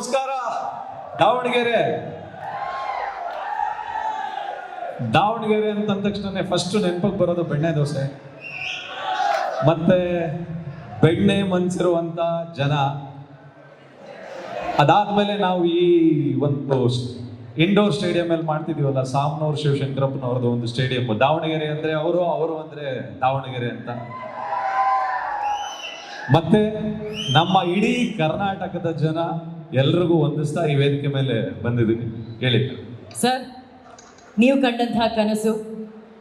ನಮಸ್ಕಾರ. ದಾವಣಗೆರೆ. ದಾವಣಗೆರೆ ಅಂತ ಅಂದ ತಕ್ಷಣ ಫಸ್ಟ್ ನೆನಪಿಗೆ ಬರೋದು ಬೆಣ್ಣೆ ದೋಸೆ. ಮತ್ತೆ ಬೆಣ್ಣೆ ಮನ್ಸಿರುವಂತ ಜನ. ಅದಾದ್ಮೇಲೆ ನಾವು ಈ ಒಂದು ಇಂಡೋರ್ ಸ್ಟೇಡಿಯಂ ಅಲ್ಲಿ ಮಾಡ್ತಿದೀವಲ್ಲ ಸಾಮ್ನವ್ರ ಶಿವಶಂಕರಪ್ಪನವ್ರದ್ದು ಒಂದು ಸ್ಟೇಡಿಯಂ ದಾವಣಗೆರೆ ಅಂದ್ರೆ ಅವರು ಅವರು ಅಂದ್ರೆ ದಾವಣಗೆರೆ ಅಂತ. ಮತ್ತೆ ನಮ್ಮ ಇಡೀ ಕರ್ನಾಟಕದ ಜನ ಎಲ್ರಿಗೂ ಒಂದಿಸ್ತಾ ಈ ವೇದಿಕೆ ಮೇಲೆ ಬಂದಿದ್ದೀನಿ ಹೇಳಿ ಸರ್ ನೀವು ಕಂಡಂತಹ ಕನಸು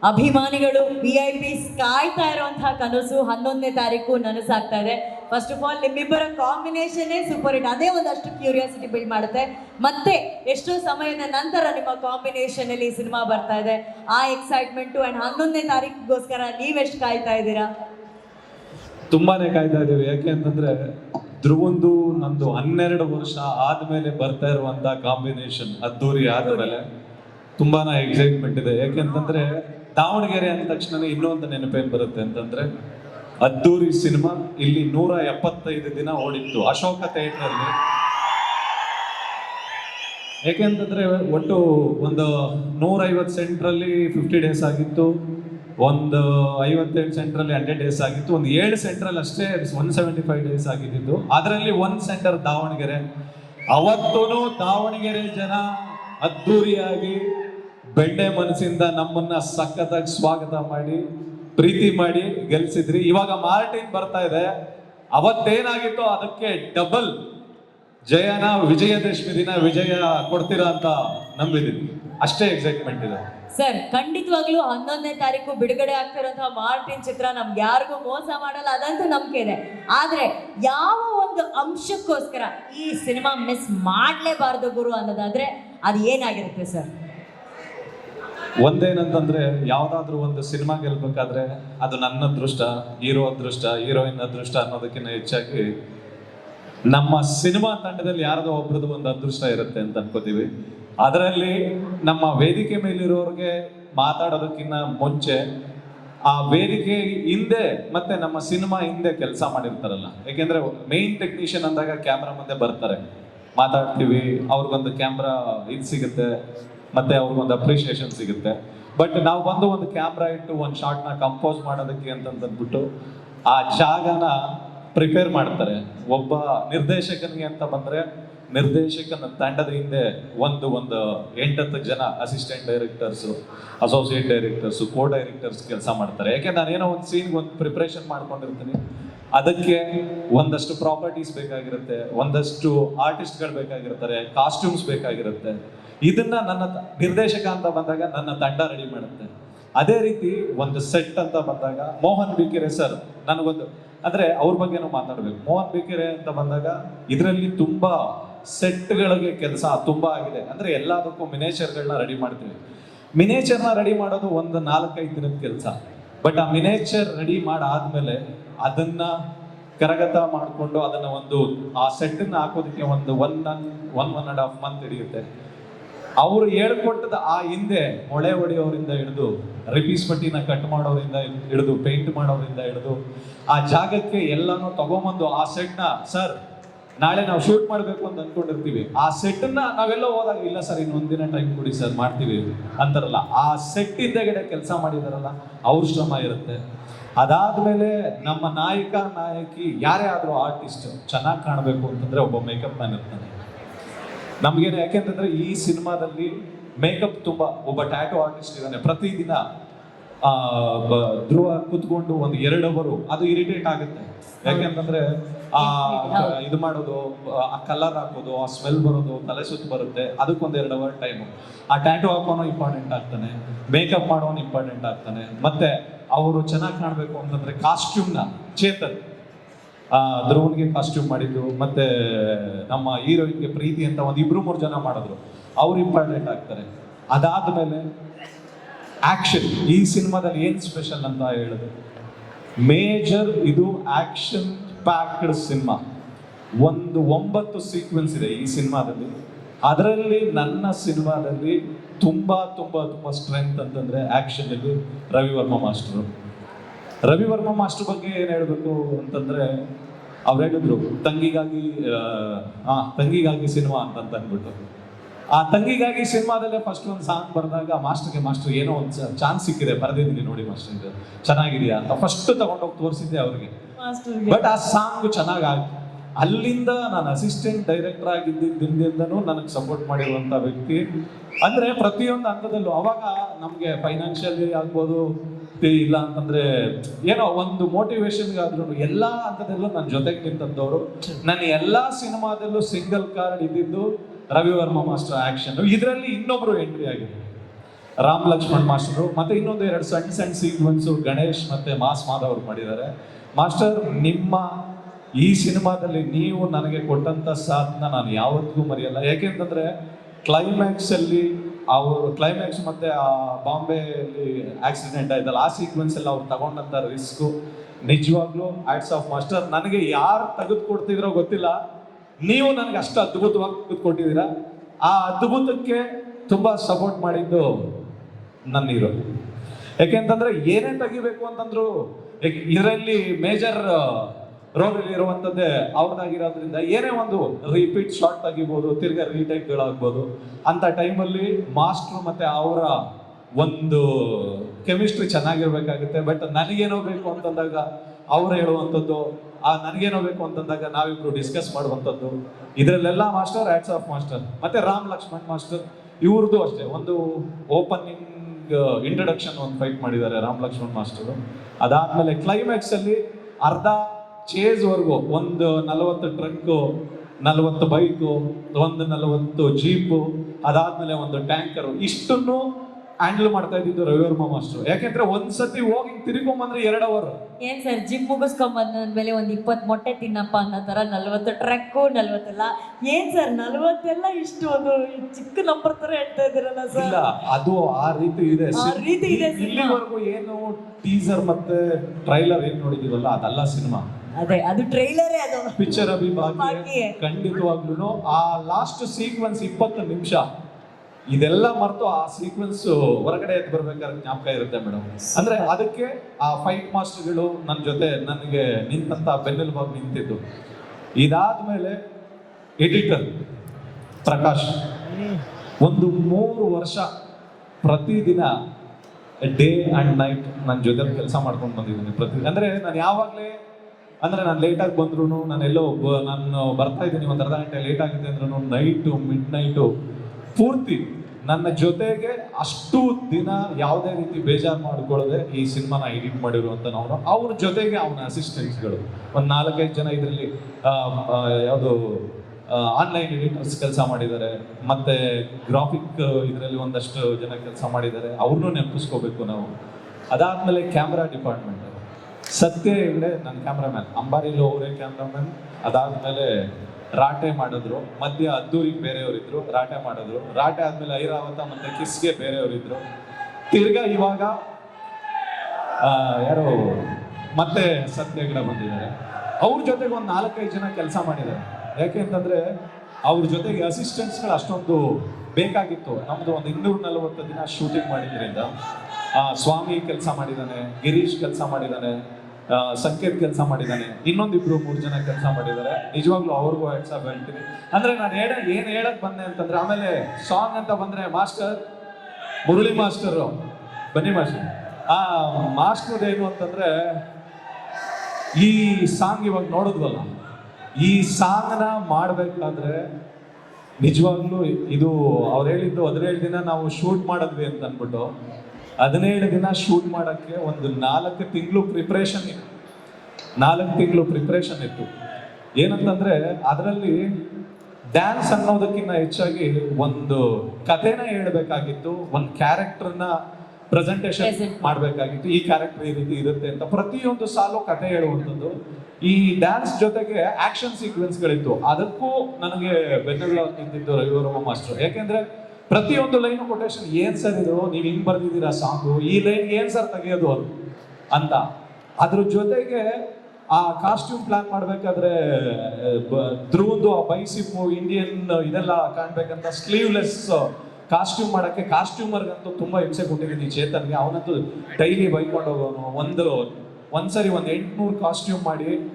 ಅಭಿಮಾನಿಗಳು ವಿ ಐ ಪಿ ಕಾಯ್ತಾ ಇರುವಂತಹ ಕನಸು ಹನ್ನೊಂದನೇ ತಾರೀಕು ನನಸಾಗ್ತಾ ಇದೆ. ಫಸ್ಟ್ ಆಫ್ ಆಲ್ ನಿಮ್ಮಿಬ್ಬರ ಕಾಂಬಿನೇಷನ್ನೇ ಸೂಪರ್ ಇಟ್ ಅದೇ ಒಂದಷ್ಟು ಕ್ಯೂರಿಯಾಸಿಟಿ ಬಿಲ್ಡ್ ಮಾಡುತ್ತೆ. ಮತ್ತೆ ಎಷ್ಟೋ ಸಮಯದ ನಂತರ ನಿಮ್ಮ ಕಾಂಬಿನೇಷನ್ ಅಲ್ಲಿ ಸಿನಿಮಾ ಬರ್ತಾ ಇದೆ. ಆ ಎಕ್ಸೈಟ್ಮೆಂಟು ಅಂಡ್ ಹನ್ನೊಂದನೇ ತಾರೀಕಿಗೋಸ್ಕರ ನೀವೆಷ್ಟು ಕಾಯ್ತಾ ಇದ್ದೀರಾ? ತುಂಬಾನೇ ಕಾಯ್ತಾ ಇದ್ದೀವಿ. ಯಾಕೆ ಅಂತಂದ್ರೆ ಧ್ರುವಂದು ನಂದು ಹನ್ನೆರಡು ವರ್ಷ ಆದ್ಮೇಲೆ ಬರ್ತಾ ಇರುವಂತ ಕಾಂಬಿನೇಷನ್ ಅದ್ದೂರಿ ಆದ್ಮೇಲೆ ತುಂಬಾನೇ ಎಕ್ಸೈಟ್ಮೆಂಟ್ ಇದೆ. ಯಾಕೆಂತಂದ್ರೆ ದಾವಣಗೆರೆ ಅಂದ ತಕ್ಷಣ ಇನ್ನೊಂದು ನೆನಪೇನ್ ಬರುತ್ತೆ ಅಂತಂದ್ರೆ ಅದ್ದೂರಿ ಸಿನಿಮಾ ಇಲ್ಲಿ ನೂರ ಎಪ್ಪತ್ತೈದು ದಿನ ಓಡಿತ್ತು. ಅಶೋಕ ಥಿಯೇಟರ್ ಯಾಕೆಂತಂದ್ರೆ ಒಟ್ಟು ಒಂದು ನೂರೈವತ್ತು ಸೆಂಟ್ರಲ್ಲಿ ಫಿಫ್ಟಿ ಡೇಸ್ ಆಗಿತ್ತು. ಒಂದು ಐವತ್ತೇಳು ಸೆಂಟ್ರಲ್ಲಿ ಹಂಡ್ರೆಡ್ ಡೇಸ್ ಆಗಿತ್ತು, ಒಂದು ಏಳು ಸೆಂಟ್ರಲ್ಲಿ ಅಷ್ಟೇ ಒನ್ ಸೆವೆಂಟಿ ಫೈವ್ ಡೇಸ್ ಆಗಿದ್ದು ಅದರಲ್ಲಿ ಒಂದು ಸೆಂಟರ್ ದಾವಣಗೆರೆ. ಅವತ್ತೂ ದಾವಣಗೆರೆ ಜನ ಅದ್ದೂರಿಯಾಗಿ ಬೆಣ್ಣೆ ಮನಸ್ಸಿಂದ ನಮ್ಮನ್ನ ಸಖತ್ತಾಗಿ ಸ್ವಾಗತ ಮಾಡಿ, ಪ್ರೀತಿ ಮಾಡಿ ಗೆಲ್ಸಿದ್ರಿ. ಇವಾಗ ಮಾರ್ಟಿನ್ ಬರ್ತಾ ಇದೆ. ಅವತ್ತೇನಾಗಿತ್ತು ಅದಕ್ಕೆ ಡಬಲ್ ಜಯನ ವಿಜಯದಶಮಿ ದಿನ ವಿಜಯ ಕೊಡ್ತೀರಾ ಅಂತ ನಂಬಿದೀನಿ ಅಷ್ಟೇ ಎಕ್ಸೈಟ್ಮೆಂಟ್ ಇದೆ. ಸರ್ ಖಂಡಿತವಾಗ್ಲೂ ಹನ್ನೊಂದನೇ ತಾರೀಕು ಬಿಡುಗಡೆ ಆಗ್ತಿರೋಂತಹ ಮಾರ್ಟಿನ್ ಚಿತ್ರ ನಮ್ಗೆ ಯಾರಿಗೂ ಮೋಸ ಮಾಡಲ್ಲ ಅದಂತೂ ನಂಬಿಕೆ ಇದೆ. ಆದ್ರೆ ಯಾವ ಒಂದು ಅಂಶಕ್ಕೋಸ್ಕರ ಈ ಸಿನಿಮಾ ಮಿಸ್ ಮಾಡಲೇಬಾರ್ದು ಗುರು ಅನ್ನೋದಾದ್ರೆ ಅದು ಏನಾಗಿರುತ್ತೆ ಸರ್? ಒಂದೇನಂತಂದ್ರೆ ಯಾವ್ದಾದ್ರು ಒಂದು ಸಿನಿಮಾ ಗೆಲ್ಬೇಕಾದ್ರೆ ಅದು ನನ್ನ ಅದೃಷ್ಟ ಹೀರೋ ಅದೃಷ್ಟ ಹೀರೋಯಿನ್ ಅದೃಷ್ಟ ಅನ್ನೋದಕ್ಕಿಂತ ಹೆಚ್ಚಾಗಿ ನಮ್ಮ ಸಿನಿಮಾ ತಂಡದಲ್ಲಿ ಯಾರದೋ ಒಬ್ರದ್ದು ಒಂದು ಅದೃಷ್ಟ ಇರುತ್ತೆ ಅಂತ ಅನ್ಕೋತೀವಿ. ಅದರಲ್ಲಿ ನಮ್ಮ ವೇದಿಕೆ ಮೇಲಿರೋರಿಗೆ ಮಾತಾಡೋದಕ್ಕಿಂತ ಮುಂಚೆ ಆ ವೇದಿಕೆ ಹಿಂದೆ ಮತ್ತೆ ನಮ್ಮ ಸಿನಿಮಾ ಹಿಂದೆ ಕೆಲಸ ಮಾಡಿರ್ತಾರಲ್ಲ. ಯಾಕೆಂದ್ರೆ ಮೇನ್ ಟೆಕ್ನಿಷಿಯನ್ ಅಂದಾಗ ಕ್ಯಾಮ್ರಾ ಮುಂದೆ ಬರ್ತಾರೆ. ಮಾತಾಡ್ತೀವಿ, ಅವ್ರಿಗೊಂದು ಕ್ಯಾಮ್ರಾ ಇದು ಸಿಗುತ್ತೆ, ಮತ್ತೆ ಅವ್ರಿಗೊಂದು ಅಪ್ರಿಷಿಯೇಷನ್ ಸಿಗುತ್ತೆ. ಬಟ್ ನಾವು ಬಂದು ಒಂದು ಕ್ಯಾಮ್ರಾ ಇಟ್ಟು ಒಂದು ಶಾರ್ಟ್ನ ಕಂಪೋಸ್ ಮಾಡೋದಕ್ಕೆ ಅಂತಂದ್ಬಿಟ್ಟು ಆ ಜಾಗನ ಪ್ರಿಪೇರ್ ಮಾಡ್ತಾರೆ. ಒಬ್ಬ ನಿರ್ದೇಶಕನಿಗೆ ಅಂತ ಬಂದ್ರೆ ನಿರ್ದೇಶಕನ ತಂಡದ ಹಿಂದೆ ಒಂದು ಒಂದು ಎಂಟತ್ತು ಜನ assistant directors associate directors co directors ಕೆಲಸ ಮಾಡ್ತಾರೆ. ಯಾಕೆ ಏನೋ ಒಂದು ಸೀನ್ಗೆ ಒಂದು ಪ್ರಿಪ್ರೇಷನ್ ಮಾಡ್ಕೊಂಡಿರ್ತೀನಿ. ಅದಕ್ಕೆ ಒಂದಷ್ಟು ಪ್ರಾಪರ್ಟೀಸ್ ಬೇಕಾಗಿರುತ್ತೆ, ಒಂದಷ್ಟು ಆರ್ಟಿಸ್ಟ್ಗಳು ಬೇಕಾಗಿರ್ತಾರೆ ಕಾಸ್ಟ್ಯೂಮ್ಸ್ ಬೇಕಾಗಿರುತ್ತೆ. ಇದನ್ನ ನನ್ನ ನಿರ್ದೇಶಕ ಅಂತ ಬಂದಾಗ ನನ್ನ ತಂಡ ರೆಡಿ ಮಾಡುತ್ತೆ. ಅದೇ ರೀತಿ ಒಂದು ಸೆಟ್ ಅಂತ ಬಂದಾಗ ಮೋಹನ್ ಬಿಕೆರೆ ಸರ್ ನನಗೊಂದು ಅಂದ್ರೆ ಅವ್ರ ಬಗ್ಗೆನೂ ಮಾತಾಡ್ಬೇಕು. ಮೋಹನ್ ಬೇಕೆರೆ ಅಂತ ಬಂದಾಗ ಇದರಲ್ಲಿ ತುಂಬಾ ಸೆಟ್ಗಳಿಗೆ ಕೆಲಸ ತುಂಬಾ ಆಗಿದೆ. ಅಂದ್ರೆ ಎಲ್ಲದಕ್ಕೂ ಮಿನೇಚರ್ಗಳನ್ನ ರೆಡಿ ಮಾಡ್ತೀವಿ. ಮಿನೇಚರ್ನ ರೆಡಿ ಮಾಡೋದು ಒಂದು ನಾಲ್ಕೈದು ದಿನದ ಕೆಲಸ. ಬಟ್ ಆ ಮಿನೇಚರ್ ರೆಡಿ ಮಾಡಾದ್ಮೇಲೆ ಅದನ್ನ ಕರಗತ ಮಾಡಿಕೊಂಡು ಅದನ್ನ ಒಂದು, ಆ ಸೆಟ್ಟನ್ನು ಹಾಕೋದಕ್ಕೆ ಒಂದು one one one and half month ಹಿಡಿಯುತ್ತೆ. ಅವರು ಹೇಳ್ಕೊಟ್ಟದ ಆ ಹಿಂದೆ ಮೊಳೆ ಹೊಡೆಯೋರಿಂದ ಹಿಡಿದು ರಿಪೀಸ್ ಪಟ್ಟಿನ ಕಟ್ ಮಾಡೋರಿಂದ ಹಿಡಿದು ಪೇಂಟ್ ಮಾಡೋರಿಂದ ಹಿಡಿದು ಆ ಜಾಗಕ್ಕೆ ಎಲ್ಲಾನು ತಗೊಂಬಂದು ಆ ಸೆಟ್ನ, ಸರ್, ನಾಳೆ ನಾವು ಶೂಟ್ ಮಾಡಬೇಕು ಅಂತ ಅನ್ಕೊಂಡಿರ್ತೀವಿ. ಆ ಸೆಟ್ನ ನಾವೆಲ್ಲ ಹೋದಾಗ, ಇಲ್ಲ ಸರ್ ಇನ್ನೊಂದಿನ ದಿನ ಟೈಮ್ ಕೊಡಿ ಸರ್, ಮಾಡ್ತೀವಿ ಅಂತಾರಲ್ಲ. ಆ ಸೆಟ್ ಹಿಂದೆಗಡೆ ಕೆಲಸ ಮಾಡಿದಾರಲ್ಲ, ಅವ್ರ ಶ್ರಮ ಇರುತ್ತೆ. ಅದಾದ್ಮೇಲೆ ನಮ್ಮ ನಾಯಕ, ನಾಯಕಿ, ಯಾರೇ ಆದ್ರೂ ಆರ್ಟಿಸ್ಟ್ ಚೆನ್ನಾಗಿ ಕಾಣಬೇಕು ಅಂತಂದ್ರೆ ಒಬ್ಬ ಮೇಕಪ್ ಮ್ಯಾನ್ ಇರ್ತಾನೆ. ನಮ್ಗೇನು ಯಾಕೆಂತಂದ್ರೆ ಈ ಸಿನಿಮಾದಲ್ಲಿ ಮೇಕಪ್ ತುಂಬಾ ಒಬ್ಬ ಟ್ಯಾಟೋ ಆರ್ಟಿಸ್ಟ್ ಇದ್ದಾನೆ. ಪ್ರತಿದಿನ ಧ್ರುವ ಕುತ್ಕೊಂಡು ಒಂದು ಎರಡು ಅವರು, ಅದು ಇರಿಟೇಟ್ ಆಗುತ್ತೆ. ಯಾಕೆಂತಂದ್ರೆ, ಆ, ಇದು ಮಾಡೋದು, ಆ ಕಲರ್ ಹಾಕೋದು, ಆ ಸ್ಮೆಲ್ ಬರೋದು, ತಲೆ ಸುತ್ತು ಬರುತ್ತೆ. ಅದಕ್ಕೊಂದು ಎರಡು ಅವರ್ ಟೈಮ್ ಆ ಟ್ಯಾಟೋ ಹಾಕೋನು ಇಂಪಾರ್ಟೆಂಟ್ ಆಗ್ತಾನೆ. ಮೇಕಪ್ ಮಾಡೋನು ಇಂಪಾರ್ಟೆಂಟ್ ಆಗ್ತಾನೆ. ಮತ್ತೆ, ಅವರು ಚೆನ್ನಾಗಿ ಕಾಣಬೇಕು ಅಂತಂದ್ರೆ ಕಾಸ್ಟ್ಯೂಮ್ನ ಚೇತನ್. ಧ್ರುವನ್ಗೆ ಕಾಸ್ಟ್ಯೂಮ್ ಮಾಡಿದ್ದು, ಮತ್ತೆ ನಮ್ಮ ಹೀರೋಯಿನ್ಗೆ ಪ್ರೀತಿ ಅಂತ ಒಂದು ಇಬ್ರು ಮೂರು ಜನ ಮಾಡಿದ್ರು. ಅವ್ರು ಇಂಪಾರ್ಟೆಂಟ್ ಆಗ್ತಾರೆ. ಅದಾದ್ಮೇಲೆ ಆಕ್ಷನ್ ಈ ಸಿನಿಮಾದಲ್ಲಿ ಏನು ಸ್ಪೆಷಲ್ ಅಂತ ಹೇಳಿದ್ರು ಮೇಜರ್ ಇದು ಆಕ್ಷನ್ ಪ್ಯಾಕ್ಡ್ ಸಿನಿಮಾ ಒಂದು ಒಂಬತ್ತು ಸೀಕ್ವೆನ್ಸ್ ಇದೆ ಈ ಸಿನಿಮಾದಲ್ಲಿ. ಅದರಲ್ಲಿ ನನ್ನ ಸಿನಿಮಾದಲ್ಲಿ ತುಂಬಾ ತುಂಬಾ ತುಂಬಾ ಸ್ಟ್ರೆಂತ್ ಅಂತಂದ್ರೆ ಅಲ್ಲಿ ರವಿವರ್ಮ ಮಾಸ್ಟರ್. ರವಿವರ್ಮ ಮಾಸ್ಟರ್ ಬಗ್ಗೆ ಏನು ಹೇಳಬೇಕು ಅಂತಂದ್ರೆ ಅವ್ರು ಹೇಳಿದ್ರು ತಂಗಿಗಾಗಿ ಆ, ತಂಗಿಗಾಗಿ ಸಿನಿಮಾ ಅಂತ ಅಂದ್ಬಿಟ್ಟು. ಆ ತಂಗಿಗಾಗಿ ಸಿನಿಮಾದಲ್ಲೇ ಫಸ್ಟ್ ಒಂದು ಸಾಂಗ್ ಬರೆದಾಗ ಮಾಸ್ಟರ್ಗೆ ಮಾಸ್ಟರ್ ಏನೋ ಒಂದು ಚಾನ್ಸ್ ಸಿಕ್ಕಿದೆ ಬರೆದಿದ್ದೀನಿ ನೋಡಿ ಮಾಸ್ಟರ್ ಇದು ಚೆನ್ನಾಗಿದೆಯಾ? ಅಂತ ಫಸ್ಟ್ ತಗೊಂಡೋಗಿ ತೋರಿಸಿದ್ದೆ ಅವ್ರಿಗೆ. ಬಟ್ ಆ ಸಾಂಗ್ ಚೆನ್ನಾಗಿ ಅಲ್ಲಿಂದ ನಾನು ಅಸಿಸ್ಟೆಂಟ್ ಡೈರೆಕ್ಟರ್ ಆಗಿದ್ದಿಂದನೂ ನನಗೆ ಸಪೋರ್ಟ್ ಮಾಡಿರುವಂತ ವ್ಯಕ್ತಿ. ಅಂದ್ರೆ ಪ್ರತಿಯೊಂದು ಹಂತದಲ್ಲೂ ಅವಾಗ ನಮಗೆ ಫೈನಾನ್ಷಿಯಲಿ ಆಗ್ಬೋದು ಇಲ್ಲ ಅಂತಂದ್ರೆ ಏನೋ ಒಂದು ಮೋಟಿವೇಶನ್ಗಾದ್ರೂ ಎಲ್ಲಾ ಹಂತದಲ್ಲೂ ನನ್ನ ಜೊತೆಗೆ ನಿಂತದ್ದವರು. ನನ್ನ ಎಲ್ಲಾ ಸಿನಿಮಾದಲ್ಲೂ ಸಿಂಗಲ್ ಕಾರ್ಡ್ ಇದ್ದಿದ್ದು ರವಿವರ್ಮ ಮಾಸ್ಟರ್ ಆಕ್ಷನ್. ಇದರಲ್ಲಿ ಇನ್ನೊಬ್ರು ಎಂಟ್ರಿ ಆಗಿದೆ ರಾಮ್ ಲಕ್ಷ್ಮಣ್ ಮಾಸ್ಟರು, ಮತ್ತೆ ಇನ್ನೊಂದು ಎರಡು ಸಣ್ಣ ಸಣ್ಣ ಸೀಕ್ವೆನ್ಸು ಗಣೇಶ್ ಮತ್ತೆ ಮಾಸ್ ಮಾಧವ್ ಅವ್ರು ಮಾಡಿದ್ದಾರೆ. ಮಾಸ್ಟರ್ ನಿಮ್ಮ ಈ ಸಿನಿಮಾದಲ್ಲಿ ನೀವು ನನಗೆ ಕೊಟ್ಟಂತ ಸಾಧನ ನಾನು ಯಾವತ್ತಿಗೂ ಮರೆಯಲ್ಲ. ಯಾಕೆಂತಂದ್ರೆ ಕ್ಲೈಮ್ಯಾಕ್ಸ್ ಅಲ್ಲಿ ಅವರು ಕ್ಲೈಮ್ಯಾಕ್ಸ್ ಮತ್ತೆ ಆ ಬಾಂಬೆಯಲ್ಲಿ ಆಕ್ಸಿಡೆಂಟ್ ಆಯ್ತಲ್ಲ, ಆ ಸೀಕ್ವೆನ್ಸ್ ಎಲ್ಲ ಅವ್ರು ತಗೊಂಡಂಥ ರಿಸ್ಕು ನಿಜವಾಗ್ಲೂ ಆಟ್ಸ್ ಆಫ್ ಮಾಸ್ಟರ್ ನನಗೆ ಯಾರು ತೆಗೆದು ಕೊಡ್ತಿದ್ರೋ ಗೊತ್ತಿಲ್ಲ. ನೀವು ನನಗೆ ಅಷ್ಟು ಅದ್ಭುತವಾಗಿ ತೆಗೆದು ಕೊಟ್ಟಿದ್ದೀರಾ ಆ ಅದ್ಭುತಕ್ಕೆ ತುಂಬಾ ಸಪೋರ್ಟ್ ಮಾಡಿದ್ದು ನನ್ನ ಹೀರೋ ಯಾಕೆಂತಂದ್ರೆ ಏನೇ ತೆಗಿಬೇಕು ಅಂತಂದ್ರು ಇದರಲ್ಲಿ ಮೇಜರ್ ರೋಲ್ ಇರುವಂಥದ್ದೇ ಅವ್ರದ್ದಾಗಿರೋದ್ರಿಂದ ಏನೇ ಒಂದು ರಿಪೀಟ್ ಶಾರ್ಟ್ ತೆಗಿಬೋದು, ತಿರ್ಗಾ ಅಂತ ಟೈಮಲ್ಲಿ ಮಾಸ್ಟ್ರು ಮತ್ತೆ ಅವರ ಒಂದು ಕೆಮಿಸ್ಟ್ರಿ ಚೆನ್ನಾಗಿರ್ಬೇಕಾಗುತ್ತೆ. ಬಟ್ ನನಗೇನೋ ಬೇಕು ಅಂತಂದಾಗ ಅವ್ರು ಹೇಳುವಂಥದ್ದು, ಆ ನನಗೇನೋ ಬೇಕು ಅಂತಂದಾಗ ನಾವಿಬ್ರು ಡಿಸ್ಕಸ್ ಮಾಡುವಂಥದ್ದು. ಇದರಲ್ಲೆಲ್ಲ ಮಾಸ್ಟರ್ ಆಟ್ಸ್ ಆಫ್ ಮಾಸ್ಟರ್. ಮತ್ತೆ ರಾಮ್ ಲಕ್ಷ್ಮಣ್ ಮಾಸ್ಟರ್, ಇವ್ರದ್ದು ಅಷ್ಟೇ. ಒಂದು ಓಪನಿಂಗ್ ಇಂಟ್ರಡಕ್ಷನ್ ಒಂದು ಫೈಟ್ ಮಾಡಿದ್ದಾರೆ ರಾಮ್ ಲಕ್ಷ್ಮಣ್ ಮಾಸ್ಟರ್. ಅದಾದಮೇಲೆ ಕ್ಲೈಮ್ಯಾಕ್ಸ್ ಅಲ್ಲಿ ಅರ್ಧ ಚೇಸ್ ವರ್ಗು ಒಂದು ನಲವತ್ತು ಟ್ರಕ್ಕು ನಲವತ್ತು ಬೈಕು ಒಂದು ನಲವತ್ತು ಜೀಪು ಅದಾದಮೇಲೆ ಒಂದು ಟ್ಯಾಂಕರು. ಇಷ್ಟನ್ನು ಹ್ಯಾಂಡಲ್ ಮಾಡ್ತಾ ಇದ್ದಿದ್ದು ರವಿವರ್ಮ ಮಾಸ್ಟರ್. ಯಾಕೆಂದ್ರೆ ಒಂದ್ಸತಿ ಹೋಗಿ ತಿರುಗೊಂಬಂದ್ರೆ ಎರಡು ಅವರ್. ಏನ್ ಸರ್ ಜಿಮ್ ಮುಗಿಸ್ಕೊಂಡ್ ಬಂದ್ಮೇಲೆ ಒಂದ್ ಇಪ್ಪತ್ ಮೊಟ್ಟೆ ತಿನ್ನಪ್ಪ ಅನ್ನೋ ತರ ನಲ್ವತ್ತು ಟ್ರಕ್ಕು ನಲ್ವತ್ತೆಲ್ಲ. ಏನ್ ಸರ್ ನಲ್ವತ್ತೆಲ್ಲ ಇಷ್ಟು ಅದು ಚಿಕ್ಕ ನಂಬರ್ ತರ ಹೇಳ್ತಾ ಇದ್ದೀರಲ್ಲ ಇಲ್ಲ ಸರ್ ಅದು ಆ ರೀತಿ ಇದೆ. ಆ ರೀತಿ ಇದೆ ಇಲ್ಲಿವರೆಗೂ ಏನು ಟೀಸರ್ ಮತ್ತೆ ಟ್ರೈಲರ್ ಏನ್ ನೋಡಿದಿರಲ್ಲ ಅದಲ್ಲ ಸಿನಿಮಾ. ಅದೇ ಅದು ಟ್ರೈಲರೇ ಅದು. ಪಿಕ್ಚರ್ ಅಭಿ ಭಾಗ್ಯ. ಖಂಡಿತವಾಗ್ಲೂ ಆ ಲಾಸ್ಟ್ ಸೀಕ್ವೆನ್ಸ್ ಇಪ್ಪತ್ತು ನಿಮಿಷ. ಇದೆಲ್ಲ ಮರೆತು ಆ ಸೀಕ್ವೆನ್ಸ್ ಹೊರಗಡೆ ಎದ್ದು ಬರ್ಬೇಕಾದ್ರೆ ಜ್ಞಾಪಕ ಇರುತ್ತೆ ಮೇಡಮ್. ಅಂದ್ರೆ ಅದಕ್ಕೆ ಆ ಫೈಟ್ ಮಾಸ್ಟರ್ಗಳು ನನ್ನ ಜೊತೆ ನನಗೆ ನಿಂತಂತ ಬೆನ್ನೆಲುಬಾಗಿ ನಿಂತಿದ್ದು. ಇದಾದ್ಮೇಲೆ ಎಡಿಟರ್ ಪ್ರಕಾಶ್. ಒಂದು ಮೂರು ವರ್ಷ ಪ್ರತಿದಿನ ಡೇ ಅಂಡ್ ನೈಟ್ ನನ್ನ ಜೊತೆ ಕೆಲಸ ಮಾಡ್ಕೊಂಡು ಬಂದಿದ್ದೀನಿ ಪ್ರತಿ ಅಂದ್ರೆ ನಾನು ಯಾವಾಗಲೇ ಅಂದ್ರೆ ನಾನು ಲೇಟಾಗಿ ಬಂದ್ರು ನಾನು ಎಲ್ಲೋ ನಾನು ಬರ್ತಾ ಇದ್ದೀನಿ ಒಂದು ಅರ್ಧ ಗಂಟೆ ಲೇಟ್ ಆಗಿದೆ ಅಂದ್ರೂ ನೈಟು ಮಿಡ್ ನೈಟು ಪೂರ್ತಿ ನನ್ನ ಜೊತೆಗೆ ಅಷ್ಟು ದಿನ ಯಾವುದೇ ರೀತಿ ಬೇಜಾರು ಮಾಡಿಕೊಳ್ಳದೆ ಈ ಸಿನಿಮಾನ ಎಡಿಟ್ ಮಾಡಿರುವಂತ ನಾವು ಅವ್ರ ಜೊತೆಗೆ ಅವನ ಅಸಿಸ್ಟೆಂಟ್ಸ್ಗಳು ಒಂದು ನಾಲ್ಕೈದು ಜನ ಇದರಲ್ಲಿ ಯಾವುದು ಆನ್ಲೈನ್ ಎಡಿಟರ್ಸ್ ಕೆಲಸ ಮಾಡಿದ್ದಾರೆ. ಮತ್ತೆ ಗ್ರಾಫಿಕ್ ಇದರಲ್ಲಿ ಒಂದಷ್ಟು ಜನ ಕೆಲಸ ಮಾಡಿದ್ದಾರೆ. ಅವ್ರನ್ನೂ ನೆನಪಿಸ್ಕೋಬೇಕು ನಾವು. ಅದಾದ್ಮೇಲೆ ಕ್ಯಾಮ್ರಾ ಡಿಪಾರ್ಟ್ಮೆಂಟ್ ಸತ್ಯ ಹೆಗ್ಡೆ ನನ್ನ ಕ್ಯಾಮ್ರಾಮ್ಯಾನ್ ಅಂಬಾರಿಲಿ ಅವರೇ ಕ್ಯಾಮ್ರಾಮ್ಯಾನ್ ಅದಾದ್ಮೇಲೆ ರಾಟೆ ಮಾಡಿದ್ರು. ಮಧ್ಯ ಅದ್ದೂರಿಗೆ ಬೇರೆಯವರಿದ್ರು. ರಾಟೆ ಮಾಡಿದ್ರು. ರಾಟೆ ಆದ್ಮೇಲೆ ಐರಾವತ ಮತ್ತೆ ಕಿಸ್ಗೆ ಬೇರೆಯವರಿದ್ರು. ತಿರ್ಗಾ ಇವಾಗ ಯಾರು, ಮತ್ತೆ ಸತ್ಯ ಬಂದಿದ್ದಾರೆ. ಅವ್ರ ಜೊತೆಗೆ ಒಂದು ನಾಲ್ಕೈದು ಜನ ಕೆಲಸ ಮಾಡಿದ್ದಾರೆ. ಯಾಕೆ ಅಂತಂದ್ರೆ ಅವ್ರ ಜೊತೆಗೆ ಅಸಿಸ್ಟೆಂಟ್ಸ್ಗಳು ಅಷ್ಟೊಂದು ಬೇಕಾಗಿತ್ತು. ನಮ್ದು ಒಂದು ಇನ್ನೂರ ನಲವತ್ತು ದಿನ ಶೂಟಿಂಗ್ ಮಾಡಿದ್ರಿಂದ. ಸ್ವಾಮಿ ಕೆಲಸ ಮಾಡಿದ್ದಾನೆ ಗಿರೀಶ್ ಕೆಲಸ ಮಾಡಿದ್ದಾನೆ ಆ, ಸಂಕೇತ್ ಕೆಲಸ ಮಾಡಿದ್ದಾನೆ ಇನ್ನೊಂದಿಬ್ರು ಮೂರು ಜನ ಕೆಲಸ ಮಾಡಿದ್ದಾರೆ ನಿಜವಾಗ್ಲೂ ಅವ್ರಿಗೂ ಹೆಡ್ಸಪ್ ಹೇಳ್ತೀನಿ. ಅಂದ್ರೆ ನಾನು ಹೇಳ ಏನ್ ಹೇಳಕ್ ಬಂದೆ ಅಂತಂದ್ರೆ ಆಮೇಲೆ ಸಾಂಗ್ ಅಂತ ಬಂದ್ರೆ ಮಾಸ್ಟರ್ ಮುರಳಿ ಮಾಸ್ಟರ್. ಬನ್ನಿ ಮಾಸ್ಟರ್. ಆ ಮಾಸ್ಟರ್ ಏನು ಅಂತಂದ್ರೆ ಈ ಸಾಂಗ್ ಇವಾಗ ನೋಡಿದ್ವಲ್ಲ ಈ ಸಾಂಗ್ನ ಮಾಡ್ಬೇಕಾದ್ರೆ ನಿಜವಾಗ್ಲೂ ಇದು ಅವ್ರು ಹೇಳಿದ್ದು ಹದಿನೇಳು ದಿನ ನಾವು ಶೂಟ್ ಮಾಡಿದ್ವಿ ಅಂತ ಅಂದ್ಬಿಟ್ಟು ಹದಿನೇಳು ದಿನ ಶೂಟ್ ಮಾಡೋಕ್ಕೆ ಒಂದು ನಾಲ್ಕು ತಿಂಗಳು ಪ್ರಿಪ್ರೇಷನ್ ಇತ್ತು. ನಾಲ್ಕು ತಿಂಗಳು ಪ್ರಿಪ್ರೇಷನ್ ಇತ್ತು. ಏನಂತಂದ್ರೆ ಅದರಲ್ಲಿ ಡ್ಯಾನ್ಸ್ ಅನ್ನೋದಕ್ಕಿಂತ ಹೆಚ್ಚಾಗಿ ಒಂದು ಕಥೆನ ಹೇಳ್ಬೇಕಾಗಿತ್ತು ಒಂದು ಕ್ಯಾರೆಕ್ಟರ್ನ ಪ್ರೆಸೆಂಟೇಷನ್ ಮಾಡಬೇಕಾಗಿತ್ತು. ಈ ಕ್ಯಾರೆಕ್ಟರ್ ಈ ರೀತಿ ಇರುತ್ತೆ ಅಂತ ಪ್ರತಿಯೊಂದು ಸಾಲು ಕಥೆ ಹೇಳುವಂಥದ್ದು. ಈ ಡ್ಯಾನ್ಸ್ ಜೊತೆಗೆ ಆಕ್ಷನ್ ಸೀಕ್ವೆನ್ಸ್ಗಳಿತ್ತು ಅದಕ್ಕೂ ನನಗೆ ಬೆನ್ನೆಲುಬಾಗಿ ನಿಂತಿದ್ದು ರವಿವರ್ಮ ಮಾಸ್ಟರ್. ಯಾಕೆಂದ್ರೆ ಪ್ರತಿಯೊಂದು ಲೈನ್ ಕೊಟೇಶನ್ ಏನ್ ಸರ್ ಇದು? ನೀವು ಹಿಂಗ್ ಬರ್ದಿದ್ದೀರಾ ಸಾಂಗು ಈ ಲೈನ್ ಏನ್ ಸರ್ ತೆಗೆಯೋದು ಅದು? ಅಂತ. ಅದ್ರ ಜೊತೆಗೆ ಆ ಕಾಸ್ಟ್ಯೂಮ್ ಪ್ಲಾನ್ ಮಾಡ್ಬೇಕಾದ್ರೆ, ಬ- ಧ್ರುವಂದು ಆ ಬೈಸಿಪ್ಪು ಇಂಡಿಯನ್ ಇದೆಲ್ಲ ಕಾಣ್ಬೇಕಂತ ಸ್ಲೀವ್ಲೆಸ್ ಕಾಸ್ಟ್ಯೂಮ್ ಮಾಡಕ್ಕೆ ಕಾಸ್ಟ್ಯೂಮರ್ಗಂತೂ ತುಂಬಾ ಹಿಂಸೆ ಕೊಟ್ಟಿದ್ದೀನಿ ಚೇತನ್ಗೆ. ಅವನಂತೂ ಡೈಲಿ ಬೈಕೊಂಡು ಹೋಗೋನು. ಒಂದು, ಒಂದ್ಸರಿ ಒಂದು ಎಂಟುನೂರು ಕಾಸ್ಟ್ಯೂಮ್ ಮಾಡಿ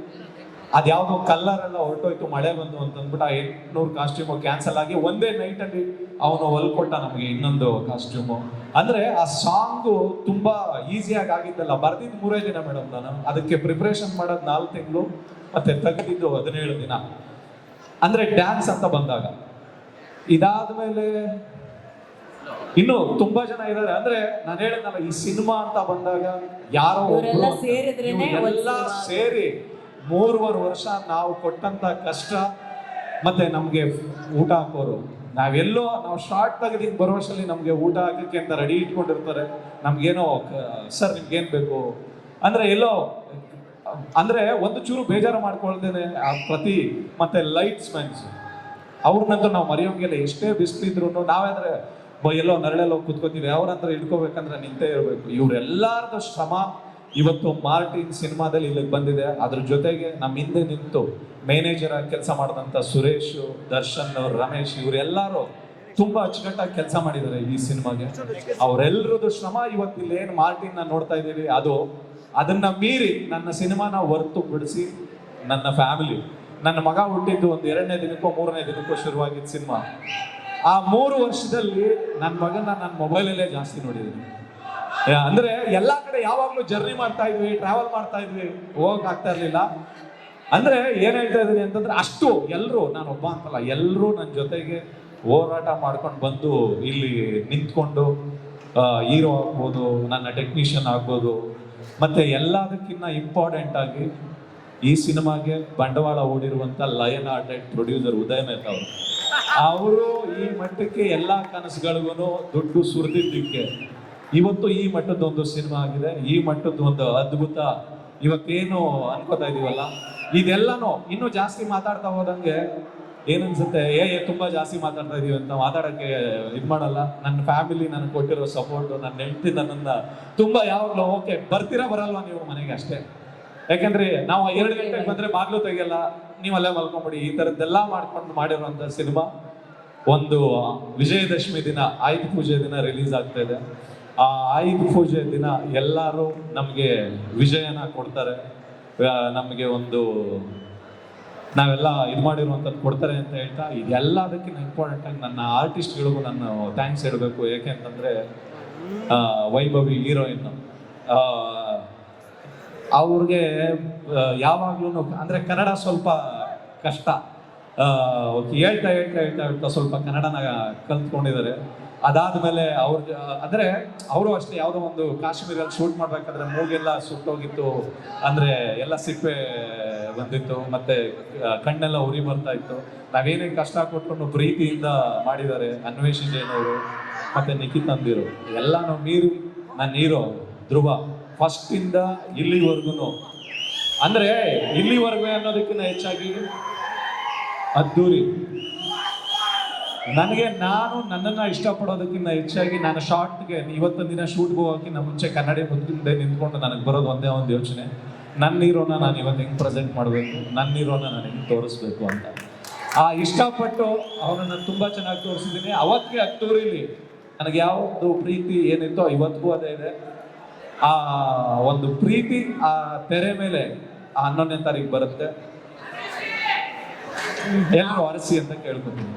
ಅದ್ಯಾವುದೋ ಕಲ್ಲರ್ ಎಲ್ಲ ಹೊರಟೋಯ್ತು ಮಳೆ ಬಂದು ಅಂತ ಅಂದ್ಬಿಟ್ಟು ಆ ಎಂಟ್ನೂರು ಕಾಸ್ಟ್ಯೂಮು ಕ್ಯಾನ್ಸಲ್ ಆಗಿ ಒಂದೇ ನೈಟ್ ಅಲ್ಲಿ ಅವನು ಹೊಲ್ಕೊಟ್ಟ ನಮಗೆ ಇನ್ನೊಂದು ಕಾಸ್ಟ್ಯೂಮು ಅಂದ್ರೆ ಆ ಸಾಂಗು ತುಂಬಾ ಈಸಿಯಾಗಿ ಆಗಿದ್ದಲ್ಲ. ಬರ್ದಿದ್ದು ಮೂರೇ ದಿನ ಮೇಡಮ್ ನಾನು. ಅದಕ್ಕೆ ಪ್ರಿಪ್ರೇಷನ್ ಮಾಡೋದು ನಾಲ್ಕು ತಿಂಗಳು ಮತ್ತೆ ತೆಗೆದಿದ್ದು ಹದಿನೇಳು ದಿನ. ಅಂದ್ರೆ ಡ್ಯಾನ್ಸ್ ಅಂತ ಬಂದಾಗ. ಇದಾದ್ಮೇಲೆ ಇನ್ನು ತುಂಬಾ ಜನ ಇದ್ದಾರೆ ಅಂದ್ರೆ ನಾನು ಹೇಳಿದ್ನಲ್ಲ ಈ ಸಿನಿಮಾ ಅಂತ ಬಂದಾಗ ಯಾರೋ ಎಲ್ಲ ಸೇರಿ ಮೂರುವರೆ ವರ್ಷ ನಾವು ಕೊಟ್ಟಂತ ಕಷ್ಟ ಮತ್ತೆ ನಮಗೆ ಊಟ ಹಾಕೋರು. ನಾವೆಲ್ಲೋ ನಾವು ಶಾರ್ಟ್ ತೆಗೆದಿದ್ದು ಬರೋ ವರ್ಷದಲ್ಲಿ ನಮಗೆ ಊಟ ಹಾಕಕ್ಕೆ ಅಂತ ರೆಡಿ ಇಟ್ಕೊಂಡಿರ್ತಾರೆ. ನಮ್ಗೇನೋ ಸರ್ ನಿಮ್ಗೇನು ಬೇಕು? ಅಂದ್ರೆ ಎಲ್ಲೋ, ಅಂದ್ರೆ ಒಂದು ಚೂರು ಬೇಜಾರು ಮಾಡ್ಕೊಳ್ದೇನೆ ಆ ಪ್ರತಿ ಮತ್ತೆ ಲೈಟ್ಸ್ ಮೆನ್ಸ್ ಅವ್ರನ್ನಂತೂ ನಾವು ಮರೆಯೋಂಗಿಲ್ಲ. ಎಷ್ಟೇ ಬಿಸಿಲಿದ್ರು ನಾವಾದ್ರೆ ಎಲ್ಲೋ ನರಳೆಲ್ಲೋ ಕುತ್ಕೋತೀವಿ. ಅವ್ರ ಹತ್ರ ಹಿಡ್ಕೋಬೇಕಂದ್ರೆ ನಿಂತೇ ಇರಬೇಕು. ಇವ್ರೆಲ್ಲಾರ್ದು ಶ್ರಮ ಇವತ್ತು ಮಾರ್ಟಿನ್ ಸಿನಿಮಾದಲ್ಲಿ ಇಲ್ಲಿಗೆ ಬಂದಿದೆ. ಅದ್ರ ಜೊತೆಗೆ ನಮ್ಮ ಹಿಂದೆ ನಿಂತು ಮ್ಯಾನೇಜರ್ ಆಗಿ ಕೆಲಸ ಮಾಡಿದಂಥ ಸುರೇಶ್, ದರ್ಶನ್, ರಮೇಶ್ ಇವರೆಲ್ಲರೂ ತುಂಬಾ ಅಚ್ಚುಕಟ್ಟಾಗಿ ಕೆಲಸ ಮಾಡಿದ್ದಾರೆ ಈ ಸಿನಿಮಾಗೆ. ಅವರೆಲ್ಲರದ್ದು ಶ್ರಮ ಇವತ್ತು ಇಲ್ಲಿ ಏನು ಮಾರ್ಟಿನ್ ನೋಡ್ತಾ ಇದ್ದೀವಿ ಅದು ಅದನ್ನ ಮೀರಿ ನನ್ನ ಸಿನಿಮಾನ ಹೊರತು ಬಿಡಿಸಿ ನನ್ನ ಫ್ಯಾಮಿಲಿ ನನ್ನ ಮಗ ಹುಟ್ಟಿದ್ದು ಒಂದು ಎರಡನೇ ದಿನಕ್ಕೋ ಮೂರನೇ ದಿನಕ್ಕೋ ಶುರುವಾಗಿದ್ದ ಸಿನಿಮಾ. ಆ ಮೂರು ವರ್ಷದಲ್ಲಿ ನನ್ನ ಮಗನ ನನ್ನ ಮೊಬೈಲಲ್ಲೇ ಜಾಸ್ತಿ ನೋಡಿದ್ದೀನಿ. ಅಂದ್ರೆ ಎಲ್ಲಾ ಕಡೆ ಯಾವಾಗ್ಲೂ ಜರ್ನಿ ಮಾಡ್ತಾ ಇದ್ವಿ ಟ್ರಾವೆಲ್ ಮಾಡ್ತಾ ಇದ್ವಿ, ಹೋಗಕ್ ಆಗ್ತಾ ಇರ್ಲಿಲ್ಲ. ಅಂದ್ರೆ ಏನ್ ಹೇಳ್ತಾ ಇದೀನಿ ಅಂತಂದ್ರೆ ಅಷ್ಟು ಎಲ್ರು, ನಾನು ಒಬ್ಬ ಅಂತಲ್ಲ ಎಲ್ಲರೂ ನನ್ನ ಜೊತೆಗೆ ಹೋರಾಟ ಮಾಡ್ಕೊಂಡು ಬಂದು ಇಲ್ಲಿ ನಿಂತ್ಕೊಂಡು ಹೀರೋ ಆಗ್ಬೋದು, ನನ್ನ ಟೆಕ್ನಿಷಿಯನ್ ಆಗ್ಬೋದು, ಮತ್ತೆ ಎಲ್ಲದಕ್ಕಿಂತ ಇಂಪಾರ್ಟೆಂಟ್ ಆಗಿ ಈ ಸಿನಿಮಾಗೆ ಬಂಡವಾಳ ಓಡಿರುವಂತ ಲಯನ್ ಆರ್ಟೆಡ್ ಪ್ರೊಡ್ಯೂಸರ್ ಉದಯ ಮೆಹ್ತಾ ಅವರು. ಅವರು ಈ ಮಟ್ಟಕ್ಕೆ ಎಲ್ಲಾ ಕನಸುಗಳಿಗೂ ದುಡ್ಡು ಸುರಿದಿದ್ದಕ್ಕೆ ಇವತ್ತು ಈ ಮಟ್ಟದ ಒಂದು ಸಿನಿಮಾ ಆಗಿದೆ. ಈ ಮಟ್ಟದ ಒಂದು ಅದ್ಭುತ. ಇವತ್ತೇನು ಅನ್ಕೋತಾ ಇದೀವಲ್ಲ? ಇದೆಲ್ಲನೂ ಇನ್ನೂ ಜಾಸ್ತಿ ಮಾತಾಡ್ತಾ ಹೋದಂಗೆ ಏನನ್ಸುತ್ತೆ? ಏ ತುಂಬಾ ಜಾಸ್ತಿ ಮಾತಾಡ್ತಾ ಇದೀವಿ ಅಂತ ಮಾತಾಡಕ್ಕೆ ಇದು ಮಾಡಲ್ಲ. ನನ್ನ ಫ್ಯಾಮಿಲಿ ನನಗೆ ಕೊಟ್ಟಿರೋ ಸಪೋರ್ಟ್ ನನ್ನ ಹೆಂಡತಿ ನನ್ನ ತುಂಬಾ ಯಾವಾಗಲೂ ಓಕೆ, ಬರ್ತೀರಾ, ಬರಲ್ವಾ ನೀವು ಮನೆಗೆ ಅಷ್ಟೇ? ಯಾಕಂದ್ರೆ ನಾವು ಎರಡು ಗಂಟೆಗೆ ಬಂದ್ರೆ ಬಾಗ್ಲು ತೆಗಿಯಲ್ಲ ನೀವು ಅಲ್ಲೇ ಮಲ್ಕೊಂಬಿಡಿ. ಈ ತರದ್ದೆಲ್ಲ ಮಾಡ್ಕೊಂಡು ಮಾಡಿರುವಂತ ಸಿನಿಮಾ ಒಂದು ವಿಜಯದಶಮಿ ದಿನ ಆಯುಧ ಪೂಜೆ ದಿನ ರಿಲೀಸ್ ಆಗ್ತಾ ಇದೆ. ಆ ಆಯುಧ ಪೂಜೆ ದಿನ ಎಲ್ಲರೂ ನಮಗೆ ವಿಜಯನ ಕೊಡ್ತಾರೆ. ನಮಗೆ ಒಂದು ನಾವೆಲ್ಲ ಇದು ಮಾಡಿರುವಂಥದ್ದು ಕೊಡ್ತಾರೆ ಅಂತ ಹೇಳ್ತಾ ಇದೆಲ್ಲ ಅದಕ್ಕಿಂತ ಇಂಪಾರ್ಟೆಂಟ್ ಆಗಿ ನನ್ನ ಆರ್ಟಿಸ್ಟ್ಗಳಿಗೂ ನಾನು ಥ್ಯಾಂಕ್ಸ್ ಹೇಳಬೇಕು. ಏಕೆ ಆ, ವೈಭವಿ ಹೀರೋಯಿನ್ ಅವ್ರಿಗೆ ಯಾವಾಗ್ಲೂ ಅಂದ್ರೆ ಕನ್ನಡ ಸ್ವಲ್ಪ ಕಷ್ಟ. ಹೇಳ್ತಾ ಹೇಳ್ತಾ ಹೇಳ್ತಾ ಹೇಳ್ತಾ ಸ್ವಲ್ಪ ಕನ್ನಡನ ಕಲ್ತ್ಕೊಂಡಿದ್ದಾರೆ. ಅದಾದ್ಮೇಲೆ ಅವ್ರ, ಅಂದ್ರೆ ಅವರು ಅಷ್ಟೇ ಯಾವುದೋ ಒಂದು ಕಾಶ್ಮೀರಲ್ಲಿ ಶೂಟ್ ಮಾಡ್ಬೇಕಾದ್ರೆ ಮೂಗೆಲ್ಲ ಸುಟ್ಟೋಗಿತ್ತು ಅಂದ್ರೆ ಎಲ್ಲ ಸಿಪ್ಪೆ ಬಂದಿತ್ತು, ಮತ್ತೆ ಕಣ್ಣೆಲ್ಲ ಉರಿ ಬರ್ತಾ ಇತ್ತು. ನಾವೇನೇ ಕಷ್ಟ ಕೊಟ್ಕೊಂಡು ಪ್ರೀತಿಯಿಂದ ಮಾಡಿದ್ದಾರೆ ಅನ್ವೇಷಿ ಅವರು ಮತ್ತೆ ನಿಖಿತ್ ಅಂದಿರು, ಎಲ್ಲಾನು ನೀರು ನನ್ನ ಹೀರೋ ಧ್ರುವ ಫಸ್ಟ್ ಇಂದ ಇಲ್ಲಿವರೆಗೂ ಅಂದ್ರೆ ಇಲ್ಲಿವರೆಗೂ ಅನ್ನೋದಕ್ಕಿಂತ ಹೆಚ್ಚಾಗಿ ಅದ್ದೂರಿ. ನನಗೆ ನಾನು ನನ್ನನ್ನು ಇಷ್ಟಪಡೋದಕ್ಕಿಂತ ಹೆಚ್ಚಾಗಿ ನಾನು ಶಾರ್ಟ್ಗೆ ಇವತ್ತೊಂದು ದಿನ ಶೂಟ್ಗೆ ಹೋಗೋಕ್ಕಿಂತ ಮುಂಚೆ ಕನ್ನಡಿ ಮುಂದೆ ನಿಂತ್ಕೊಂಡು ನನಗೆ ಬರೋದು ಒಂದೇ ಒಂದು ಯೋಚನೆ. ನನ್ನ ಇರೋನ ನಾನು ಇವತ್ತು ಹೆಂಗೆ ಪ್ರೆಸೆಂಟ್ ಮಾಡಬೇಕು? ನನ್ನ ಇರೋನ ನಾನು ಹೆಂಗೆ ತೋರಿಸ್ಬೇಕು ಅಂತ. ಆ ಇಷ್ಟಪಟ್ಟು ಅವನನ್ನು ತುಂಬ ಚೆನ್ನಾಗಿ ತೋರಿಸಿದ್ದೀನಿ. ಅವತ್ತಿಗೆ ಅಕ್ಟೋರಿಲಿ ನನಗೆ ಯಾವುದು ಪ್ರೀತಿ ಏನಿತ್ತೋ ಇವತ್ತಿಗೂ ಅದೇ ಇದೆ. ಆ ಒಂದು ಪ್ರೀತಿ ಆ ತೆರೆ ಮೇಲೆ ಆ ಹನ್ನೊಂದನೇ ತಾರೀಕು ಬರುತ್ತೆ. ಎಲ್ಲರೂ ಅರಸಿ ಅಂತ ಕೇಳ್ಕೊತೀನಿ.